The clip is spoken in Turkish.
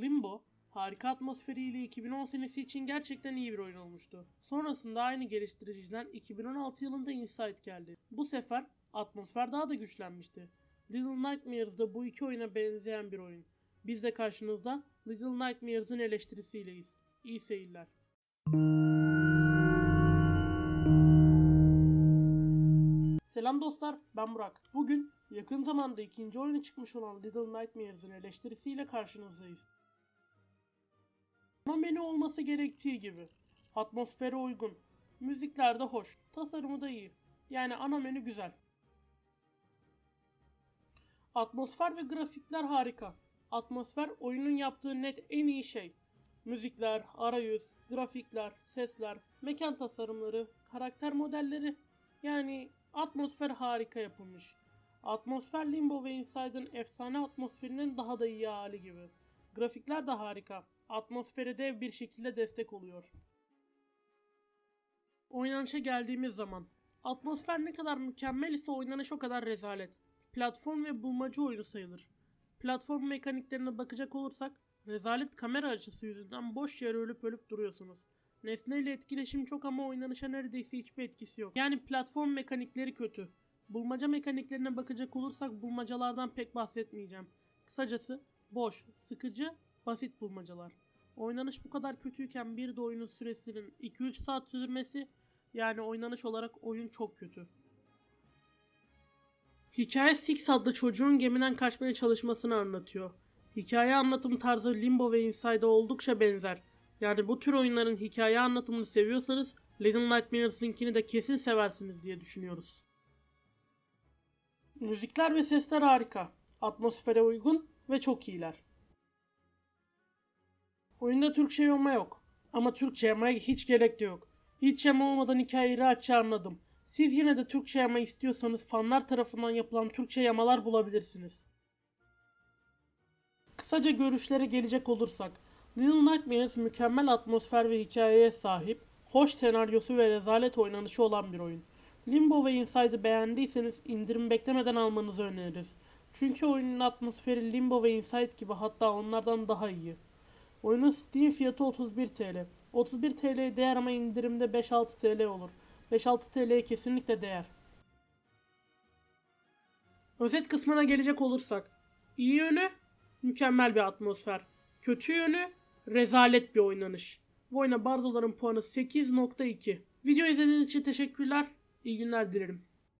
Limbo, harika atmosferiyle 2010 senesi için gerçekten iyi bir oyun olmuştu. Sonrasında aynı geliştiriciden 2016 yılında Insight geldi. Bu sefer atmosfer daha da güçlenmişti. Little Nightmares da bu iki oyuna benzeyen bir oyun. Biz de karşınızda Little Nightmares'ın eleştirisiyleyiz. İyi seyirler. Selam dostlar, ben Burak. Bugün yakın zamanda ikinci oyunu çıkmış olan Little Nightmares'ın eleştirisiyle karşınızdayız. Ana menü olması gerektiği gibi. Atmosfere uygun. Müzikler de hoş. Tasarımı da iyi. Yani ana menü güzel. Atmosfer ve grafikler harika. Atmosfer oyunun yaptığı net en iyi şey. Müzikler, arayüz, grafikler, sesler, mekan tasarımları, karakter modelleri. Yani atmosfer harika yapılmış. Atmosfer Limbo ve Inside'ın efsane atmosferinin daha da iyi hali gibi. Grafikler de harika. Atmosfere dev bir şekilde destek oluyor. Oynanışa geldiğimiz zaman atmosfer ne kadar mükemmel ise oynanış o kadar rezalet. Platform ve bulmaca oyunu sayılır. Platform mekaniklerine bakacak olursak rezalet kamera açısı yüzünden boş yere ölüp ölüp duruyorsunuz. Nesneyle etkileşim çok ama oynanışa neredeyse hiçbir etkisi yok. Yani platform mekanikleri kötü. Bulmaca mekaniklerine bakacak olursak bulmacalardan pek bahsetmeyeceğim. Kısacası boş, sıkıcı, basit bulmacalar. Oynanış bu kadar kötüyken bir de oyunun süresinin 2-3 saat sürmesi yani oynanış olarak oyun çok kötü. Hikaye Six adlı çocuğun gemiden kaçmaya çalışmasını anlatıyor. Hikaye anlatım tarzı Limbo ve Inside'a oldukça benzer. Yani bu tür oyunların hikaye anlatımını seviyorsanız Little Nightmares'ınkini de kesin seversiniz diye düşünüyoruz. Müzikler ve sesler harika. Atmosfere uygun ve çok iyiler. Oyunda Türkçe yama yok. Ama Türkçe yamaya hiç gerek de yok. Hiç yama olmadan hikayeyi rahatça anladım. Siz yine de Türkçe yama istiyorsanız fanlar tarafından yapılan Türkçe yamalar bulabilirsiniz. Kısaca görüşlere gelecek olursak, Little Nightmares mükemmel atmosfer ve hikayeye sahip, hoş senaryosu ve rezalet oynanışı olan bir oyun. Limbo ve Inside'ı beğendiyseniz indirim beklemeden almanızı öneririz. Çünkü oyunun atmosferi Limbo ve Inside gibi hatta onlardan daha iyi. Oyunun Steam fiyatı 31 TL. 31 TL'ye değer ama indirimde 5-6 TL olur. 5-6 TL'ye kesinlikle değer. Özet kısmına gelecek olursak. iyi yönü mükemmel bir atmosfer. Kötü yönü rezalet bir oynanış. Bu oyuna Barzoların puanı 8.2. Video izlediğiniz için teşekkürler. İyi günler dilerim.